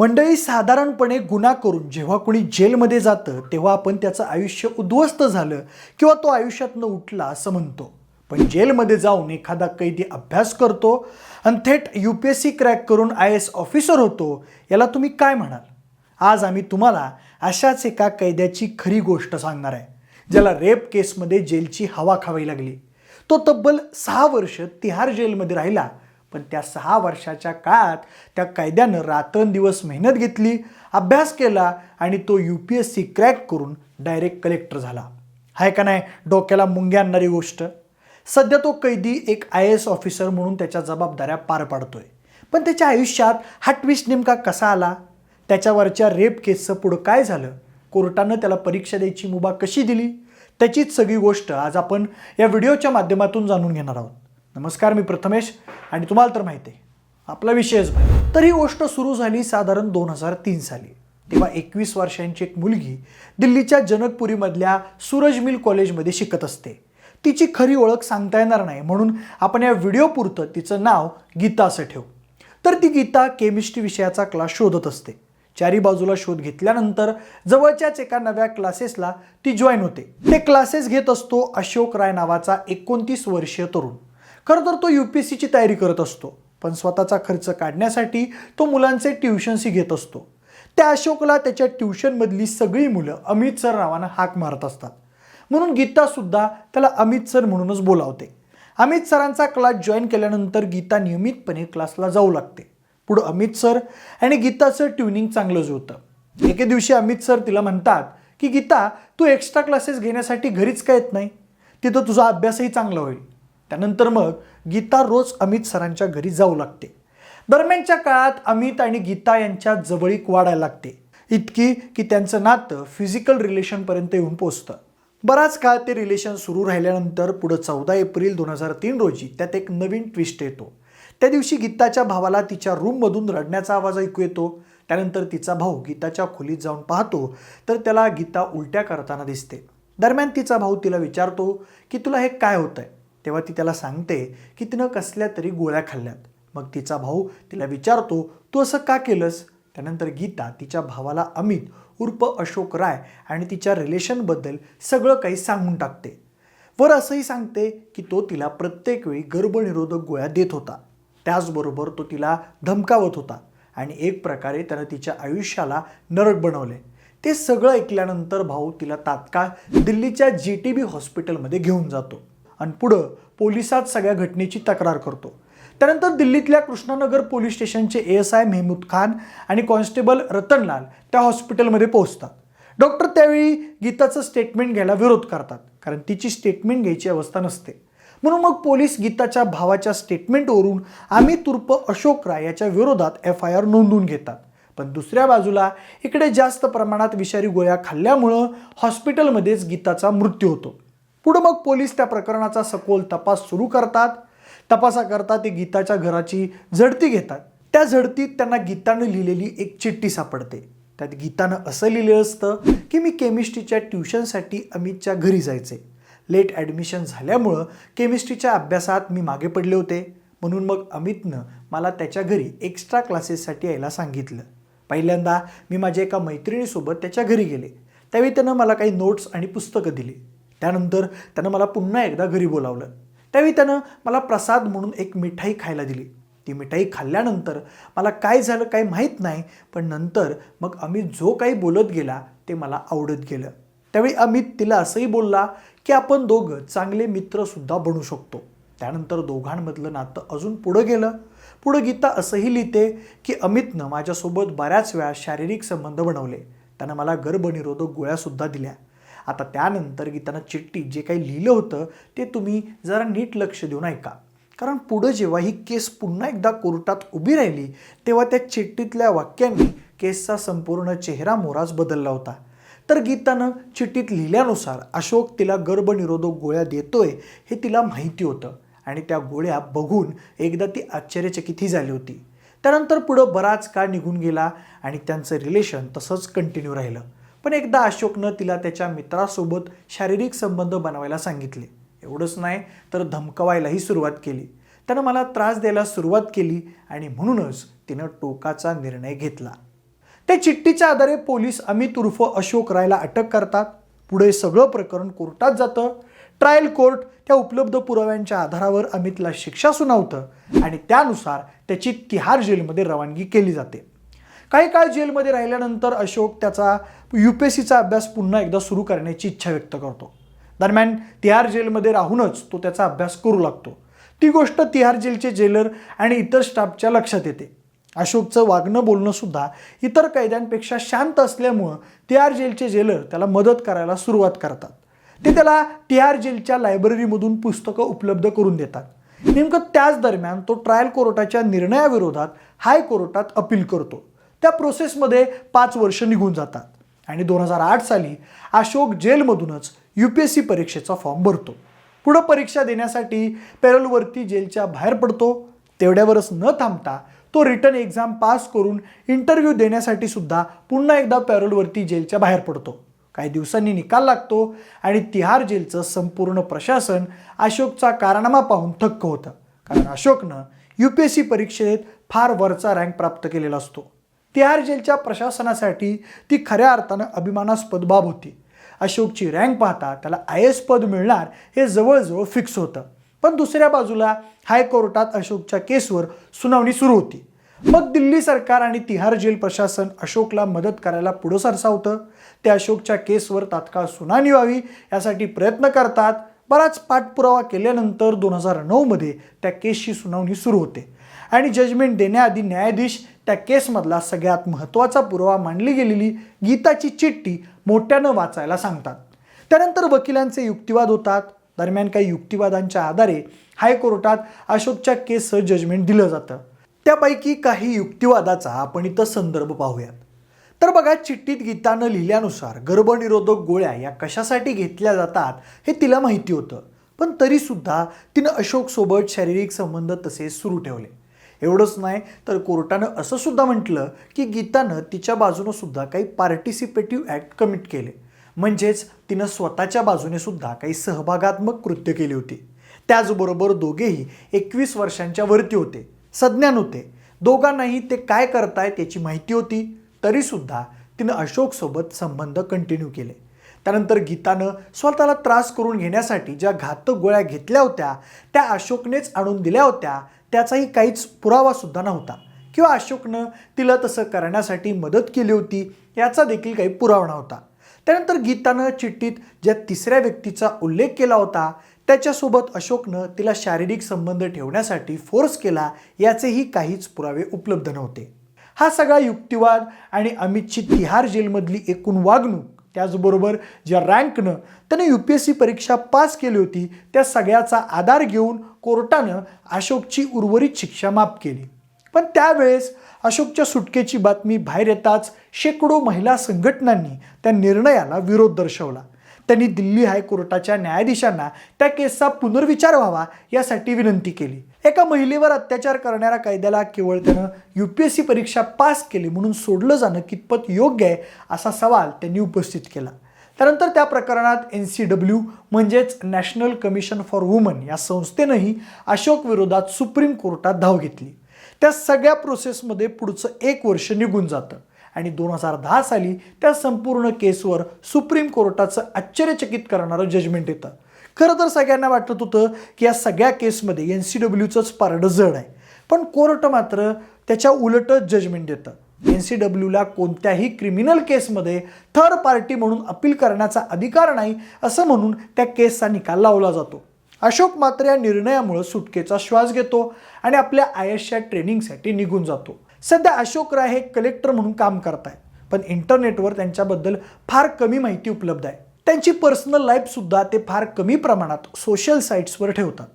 मंडळी साधारणपणे गुन्हा करून जेव्हा कोणी जेलमध्ये जातं तेव्हा आपण त्याचं आयुष्य उद्ध्वस्त झालं किंवा तो आयुष्यातनं उठला असं म्हणतो. पण जेलमध्ये जाऊन एखादा कैदी अभ्यास करतो आणि थेट U P S C crack करून आय एस ऑफिसर होतो याला तुम्ही काय म्हणाल? आज आम्ही तुम्हाला अशाच एका कैद्याची खरी गोष्ट सांगणार आहे ज्याला रेप केसमध्ये जेलची हवा खावी लागली. तो तब्बल सहा वर्ष तिहार जेलमध्ये राहिला पण त्या सहा वर्षाच्या काळात त्या कायद्यानं रात्रंदिवस मेहनत घेतली अभ्यास केला आणि तो U P S C crack करून डायरेक्ट कलेक्टर झाला. आहे का नाही? डोक्याला मुंग्या आणणारी गोष्ट. सध्या तो कैदी एक आय एस ऑफिसर म्हणून त्याच्या जबाबदाऱ्या पार पाडतोय. पण त्याच्या आयुष्यात हा ट्विस्ट नेमका कसा आला? त्याच्यावरच्या रेप केसचं पुढं काय झालं? कोर्टानं त्याला परीक्षा द्यायची मुभा कशी दिली? त्याचीच सगळी गोष्ट आज आपण या व्हिडिओच्या माध्यमातून जाणून घेणार आहोत. नमस्कार मी प्रथमेश आणि तुम्हाला तर माहिती आहे आपला विषयच माहिती तर ही गोष्ट सुरू झाली साधारण दोन हजार तीन साली. तेव्हा एकवीस वर्षांची एक मुलगी दिल्लीच्या जनकपुरीमधल्या सूरज मिल कॉलेजमध्ये शिकत असते. तिची खरी ओळख सांगता येणार नाही म्हणून आपण या व्हिडिओपुरतं तिचं नाव गीता असं ठेवू. तर ती गीता केमिस्ट्री विषयाचा क्लास शोधत असते. चारी बाजूला शोध घेतल्यानंतर जवळच्याच एका नव्या क्लासेसला ती जॉईन होते. ते क्लासेस घेत असतो अशोक राय नावाचा एकोणतीस वर्षीय तरुण. खरं तर तो यू पी एस सीची तयारी करत असतो पण स्वतःचा खर्च काढण्यासाठी तो मुलांचे ट्युशन्सही घेत असतो. त्या अशोकला त्याच्या ट्युशनमधली सगळी मुलं अमित सर नावानं हाक मारत असतात. म्हणून गीतासुद्धा त्याला अमित सर म्हणूनच बोलावते. अमित सरांचा क्लास जॉईन केल्यानंतर गीता नियमितपणे क्लासला जाऊ लागते. पुढं अमित सर आणि गीताचं ट्युनिंग चांगलं जुळतं एके दिवशी अमित सर तिला म्हणतात की गीता तू एक्स्ट्रा क्लासेस घेण्यासाठी घरीच का येत नाही? तिथं तुझा अभ्यासही चांगला होईल. त्यानंतर मग गीता रोज अमित सरांच्या घरी जाऊ लागते. दरम्यानच्या काळात अमित आणि गीता यांच्या जवळीक वाढायला लागते. इतकी की त्यांचं नातं फिजिकल रिलेशनपर्यंत येऊन पोचतं. बराच काळ ते रिलेशन सुरू राहिल्यानंतर पुढं चौदा एप्रिल दोन हजार तीन रोजी त्यात एक नवीन ट्विस्ट येतो. त्या दिवशी गीताच्या भावाला तिच्या रूममधून रडण्याचा आवाज ऐकू येतो. त्यानंतर तिचा भाऊ गीताच्या खोलीत जाऊन पाहतो तर त्याला गीता उलट्या करताना दिसते. दरम्यान तिचा भाऊ तिला विचारतो की तुला हे काय होतं आहे तेव्हा ती त्याला सांगते की तिनं कसल्या तरी गोळ्या खाल्ल्यात. मग तिचा भाऊ तिला विचारतो तू असं का केलंस? त्यानंतर गीता तिच्या भावाला अमित उर्फ अशोक राय आणि तिच्या रिलेशनबद्दल सगळं काही सांगून टाकते. वर असंही सांगते की तो तिला प्रत्येक वेळी गर्भनिरोधक गोळ्या देत होता. त्याचबरोबर तो तिला धमकावत होता आणि एक प्रकारे त्यानं तिच्या आयुष्याला नरक बनवले. ते सगळं ऐकल्यानंतर भाऊ तिला तात्काळ दिल्लीच्या जी टी बी हॉस्पिटलमध्ये घेऊन जातो. आणि पुढं पोलिसात सगळ्या घटनेची तक्रार करतो. त्यानंतर दिल्लीतल्या कृष्णानगर पोलीस स्टेशनचे A S I Mehmood Khan आणि कॉन्स्टेबल रतनलाल त्या हॉस्पिटलमध्ये पोहोचतात. डॉक्टर त्यावेळी गीताचं स्टेटमेंट घ्यायला विरोध करतात कारण तिची स्टेटमेंट घ्यायची अवस्था नसते. म्हणून मग पोलीस गीताच्या भावाच्या स्टेटमेंटवरून आम्ही तुर्प अशोक राय याच्या विरोधात एफ आय आर नोंदवून घेतात. पण दुसऱ्या बाजूला इकडे जास्त प्रमाणात विषारी गोळ्या खाल्ल्यामुळं हॉस्पिटलमध्येच गीताचा मृत्यू होतो. पुढं मग पोलीस त्या प्रकरणाचा सखोल तपास सुरू करतात. तपासाकरता ते गीताच्या घराची झडती घेतात. त्या झडतीत त्यांना गीतानं लिहिलेली एक चिठ्ठी सापडते. त्यात गीतानं असं लिहिलं असतं की मी केमिस्ट्रीच्या ट्युशनसाठी अमितच्या घरी जायचे. लेट ॲडमिशन झाल्यामुळं केमिस्ट्रीच्या अभ्यासात मी मागे पडले होते. म्हणून मग अमितनं मला त्याच्या घरी एक्स्ट्रा क्लासेससाठी यायला सांगितलं. पहिल्यांदा मी माझ्या एका मैत्रिणीसोबत त्याच्या घरी गेले. त्यावेळी त्यानं मला काही नोट्स आणि पुस्तकं दिली. त्यानंतर त्यानं मला पुन्हा एकदा घरी बोलावलं. त्यावेळी त्यानं मला प्रसाद म्हणून एक मिठाई खायला दिली. ती मिठाई खाल्ल्यानंतर मला काय झालं काय माहीत नाही पण नंतर मग अमित जो काही बोलत गेला ते मला आवडत गेलं. त्यावेळी अमित तिला असंही बोलला की आपण दोघं चांगले मित्रसुद्धा बनू शकतो. त्यानंतर दोघांमधलं नातं अजून पुढं गेलं. पुढं गीता असंही लिहिते की अमितनं माझ्यासोबत बऱ्याच वेळा शारीरिक संबंध बनवले. त्यानं मला गर्भनिरोधक गोळ्यासुद्धा दिल्या. आता त्यानंतर गीतानं चिठ्ठी जे काही लिहिलं होतं ते तुम्ही जरा नीट लक्ष देऊन ऐका. कारण पुढं जेव्हा ही केस पुन्हा एकदा कोर्टात उभी राहिली तेव्हा त्या चिठ्ठीतल्या वाक्यांनी केसचा संपूर्ण चेहरा मोराच बदलला होता. तर गीतानं चिठ्ठीत लिहिल्यानुसार अशोक तिला गर्भनिरोधक गोळ्या देतोय हे तिला माहिती होतं आणि त्या गोळ्या बघून एकदा ती आश्चर्यचकितही झाली होती. त्यानंतर पुढं बराच काळ निघून गेला आणि त्यांचं रिलेशन तसंच कंटिन्यू राहिलं. पण एकदा अशोकनं तिला त्याच्या मित्रासोबत शारीरिक संबंध बनवायला सांगितले. एवढंच नाही तर धमकवायलाही सुरुवात केली. त्यानं मला त्रास द्यायला सुरुवात केली आणि म्हणूनच तिनं टोकाचा निर्णय घेतला. त्या चिठ्ठीच्या आधारे पोलीस अमित उर्फ अशोक रायला अटक करतात. पुढे सगळं प्रकरण कोर्टात जातं. ट्रायल कोर्ट त्या उपलब्ध पुराव्यांच्या आधारावर अमितला शिक्षा सुनावतं आणि त्यानुसार त्याची तिहार जेलमध्ये रवानगी केली जाते. काही काळ जेलमध्ये राहिल्यानंतर अशोक त्याचा यू पी एस सीचा अभ्यास पुन्हा एकदा सुरू करण्याची इच्छा व्यक्त करतो. दरम्यान तिहार जेलमध्ये राहूनच तो त्याचा अभ्यास करू लागतो. ती गोष्ट तिहार जेलचे जेलर आणि इतर स्टाफच्या लक्षात येते. अशोकचं वागणं बोलणं सुद्धा इतर कैद्यांपेक्षा शांत असल्यामुळं तिहार जेलचे जेलर त्याला मदत करायला सुरुवात करतात. ते त्याला तिहार जेलच्या लायब्ररीमधून पुस्तकं उपलब्ध करून देतात. नेमकं त्याच दरम्यान तो ट्रायल कोर्टाच्या निर्णयाविरोधात हायकोर्टात अपील करतो. त्या प्रोसेसमध्ये पाच वर्ष निघून जातात. आणि दोन हजार आठ साली अशोक जेलमधूनच यू पी एस सी परीक्षेचा फॉर्म भरतो. पुढं परीक्षा देण्यासाठी पॅरोलवरती जेलच्या बाहेर पडतो. तेवढ्यावरच न थांबता तो रिटर्न एक्झाम पास करून इंटरव्ह्यू देण्यासाठी सुद्धा पुन्हा एकदा पॅरोलवरती जेलच्या बाहेर पडतो. काही दिवसांनी निकाल लागतो आणि तिहार जेलचं संपूर्ण प्रशासन अशोकचा कारनामा पाहून थक्क होतं. कारण अशोकनं यू पी एस सी परीक्षेत फार वरचा रँक प्राप्त केलेला असतो. तिहार जेलच्या प्रशासनासाठी ती खऱ्या अर्थानं अभिमानास्पद बाब होती. अशोकची रँक पाहता त्याला आय एस पद मिळणार हे जवळजवळ फिक्स होतं. पण दुसऱ्या बाजूला हायकोर्टात अशोकच्या केसवर सुनावणी सुरू होती. मग दिल्ली सरकार आणि तिहार जेल प्रशासन अशोकला मदत करायला पुढं सरसावतं. ते अशोकच्या केसवर तात्काळ सुनावणी व्हावी यासाठी प्रयत्न करतात. बराच पाठपुरावा केल्यानंतर दोन हजार नऊमध्ये त्या केसची सुनावणी सुरू होते. आणि जजमेंट देण्याआधी न्यायाधीश त्या केसमधला सगळ्यात महत्त्वाचा पुरावा मांडली गेलेली गीताची चिठ्ठी मोठ्यानं वाचायला सांगतात. त्यानंतर वकिलांचे युक्तिवाद होतात. दरम्यान काही युक्तिवादांच्या आधारे हायकोर्टात अशोकच्या केसचं जजमेंट दिलं जातं. त्यापैकी काही युक्तिवादाचा आपण इथं संदर्भ पाहूयात. तर बघा चिठ्ठीत गीतानं लिहिल्यानुसार गर्भनिरोधक गोळ्या या कशासाठी घेतल्या जातात हे तिला माहिती होतं. पण तरीसुद्धा तिनं अशोकसोबत शारीरिक संबंध तसेच सुरू ठेवले. एवढंच नाही तर कोर्टानं असं सुद्धा म्हटलं की गीतानं तिच्या बाजूनं सुद्धा काही पार्टिसिपेटिव्ह ॲक्ट कमिट केले. म्हणजेच तिनं स्वतःच्या बाजूने सुद्धा काही सहभागात्मक कृत्य केली होती. त्याचबरोबर दोघेही एकवीस वर्षांच्या वरती होते सज्ञान होते. दोघांनाही ते काय करतायत याची माहिती होती तरीसुद्धा तिनं अशोकसोबत संबंध कंटिन्यू केले. त्यानंतर गीतानं स्वतःला त्रास करून घेण्यासाठी ज्या घातक गोळ्या घेतल्या होत्या त्या अशोकनेच आणून दिल्या होत्या त्याचाही काहीच पुरावासुद्धा नव्हता. किंवा अशोकनं तिला तसं करण्यासाठी मदत केली होती याचा देखील काही पुरावा नव्हता. त्यानंतर गीतानं चिठ्ठीत ज्या तिसऱ्या व्यक्तीचा उल्लेख केला होता त्याच्यासोबत अशोकनं तिला शारीरिक संबंध ठेवण्यासाठी फोर्स केला याचेही काहीच पुरावे उपलब्ध नव्हते. हा सगळा युक्तिवाद आणि अमितची तिहार जेलमधली एकूण वागणूक त्याचबरोबर ज्या रँकनं त्याने यू पी एस सी परीक्षा पास केली होती त्या सगळ्याचा आधार घेऊन कोर्टानं अशोकची उर्वरित शिक्षा माफ केली. पण त्यावेळेस अशोकच्या सुटकेची बातमी बाहेर येताच शेकडो महिला संघटनांनी त्या निर्णयाला विरोध दर्शवला. त्यांनी दिल्ली हायकोर्टाच्या न्यायाधीशांना त्या केसचा पुनर्विचार व्हावा यासाठी विनंती केली. एका महिलेवर अत्याचार करणाऱ्या कायद्याला केवळ त्यानं यू पी एस सी परीक्षा पास केली म्हणून सोडलं जाणं कितपत योग्य आहे असा सवाल त्यांनी उपस्थित केला. त्यानंतर त्या प्रकरणात एन सी डब्ल्यू म्हणजेच नॅशनल कमिशन फॉर वुमन या संस्थेनंही अशोक विरोधात सुप्रीम कोर्टात धाव घेतली. त्या सगळ्या प्रोसेसमध्ये पुढचं एक वर्ष निघून जातं. आणि दोन हजार दहा साली त्या संपूर्ण केसवर सुप्रीम कोर्टाचं आश्चर्यचकित करणारं जजमेंट येतं. खरं तर सगळ्यांना वाटत होतं की या सगळ्या केसमध्ये एन सी डब्ल्यूचंच पारडं जड आहे. पण कोर्ट मात्र त्याच्या उलटच जजमेंट देतं. एन सी डब्ल्यूला कोणत्याही क्रिमिनल केसमध्ये थर्ड पार्टी म्हणून अपील करण्याचा अधिकार नाही असं म्हणून त्या केसचा निकाल लावला जातो. अशोक मात्र या निर्णयामुळे सुटकेचा श्वास घेतो आणि आपल्या आय एसच्या ट्रेनिंगसाठी निघून जातो. सध्या अशोक राय हे कलेक्टर म्हणून काम करतायत पण इंटरनेटवर त्यांच्याबद्दल फार कमी माहिती उपलब्ध आहे. त्यांची पर्सनल लाईफसुद्धा ते फार कमी प्रमाणात सोशल साईट्सवर ठेवतात.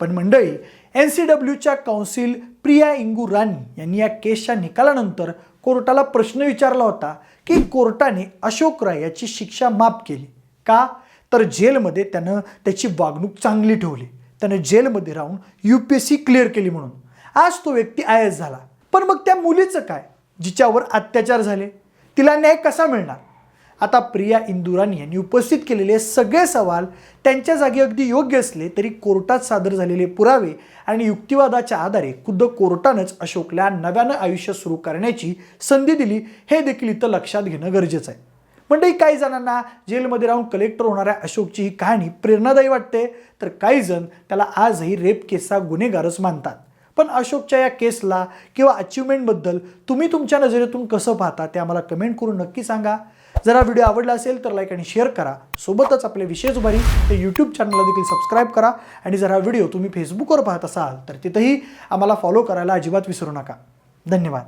पण मंडळी एन सी डब्ल्यूच्या काउन्सिल प्रिया इंगू राणी यांनी या केसच्या निकालानंतर कोर्टाला प्रश्न विचारला होता की कोर्टाने अशोक राय याची शिक्षा माफ केली का? तर जेलमध्ये त्यानं त्याची वागणूक चांगली ठेवली. त्यानं जेलमध्ये राहून U P S C clear केली म्हणून. आज तो व्यक्ती आय एस झाला. पण मग त्या मुलीचं काय? जिच्यावर अत्याचार झाले. तिला न्याय कसा मिळणार? आता प्रिया इंदुराणी यांनी उपस्थित केलेले सगळे सवाल त्यांच्या जागी अगदी योग्य असले तरी कोर्टात सादर झालेले पुरावे आणि युक्तिवादाच्या आधारे खुद्द कोर्टानंच अशोकला नव्यानं आयुष्य सुरू करण्याची संधी दिली हे देखील इथं लक्षात घेणं गरजेचं आहे. म्हणजे काही जणांना जेलमध्ये राहून कलेक्टर होणाऱ्या अशोकची ही कहाणी प्रेरणादायी वाटते तर काही जण त्याला आजही रेप केसचा गुन्हेगारच मानतात. पण अशोकच्या या केसला किंवा अचिव्हमेंटबद्दल तुम्ही तुमच्या नजरेतून कसं पाहता ते आम्हाला कमेंट करून नक्की सांगा. जर हा व्हिडिओ आवडला असेल तर लाईक आणि शेअर करा. सोबतच आपले विशेष उभारी हे यूट्यूब चॅनलला देखील सबस्क्राईब करा. आणि जर हा व्हिडिओ तुम्ही फेसबुकवर पाहत असाल तर तिथंही आम्हाला फॉलो करायला अजिबात विसरू नका. धन्यवाद.